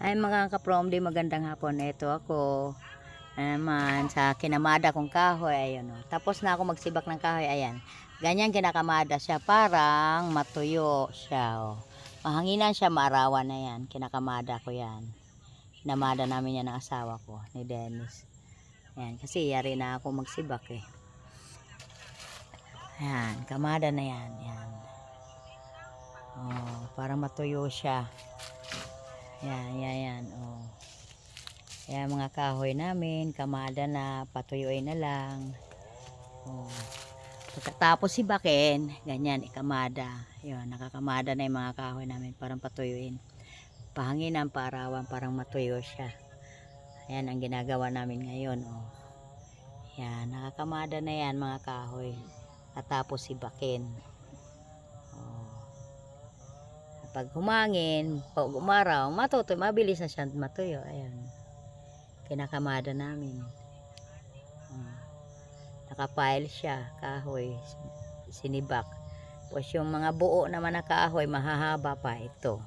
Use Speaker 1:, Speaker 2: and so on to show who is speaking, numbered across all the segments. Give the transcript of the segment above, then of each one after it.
Speaker 1: Ay mga kaprom, di magandang hapon. Ito ako naman sa kinamada kong kahoy. Ayun, oh. Tapos na ako magsibak ng kahoy. Ayan. Ganyan kinakamada siya. Parang matuyo siya. Oh. Mahanginan siya, maarawan na yan. Kinakamada ko yan. Kinamada namin yan ng asawa ko, ni Dennis. Ayan, kasi yari na ako magsibak eh. Ayan, kamada na yan. Ayan. Oh, parang matuyo siya. Yan, yan, yan. Oh. Yan mga kahoy namin, kamada na, patuyuin na lang. Oh. Pagkatapos si Baken, ganyan, ikamada. Yun, nakakamada na yung mga kahoy namin, parang patuyuin. Pahanginan, paarawan, parang matuyo siya. Ayan ang ginagawa namin ngayon. Oh. Yan, nakakamada na yan mga kahoy. At tapos si Baken. Pag humangin, pag umaraw, matutoy, mabilis na siya matuyo. Ayan. Kinakamada namin. Oh. Nakapile siya, kahoy, sinibak. Tapos yung mga buo naman na kahoy, mahahaba pa ito.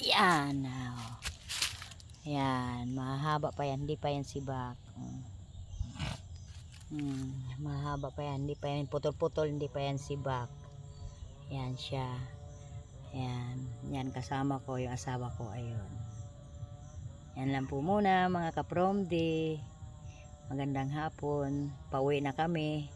Speaker 1: Yan. Oh. Yan, mahahaba pa yan, hindi pa yan sibak. Mm. Hmm, mahaba pa yan, hindi pa yan putol-putol, hindi pa yan sibak. Yan siya. Yan, yan kasama ko yung asawa ko, ayun. Yan lang po muna mga kaprom day. Magandang hapon. Pauwi na kami.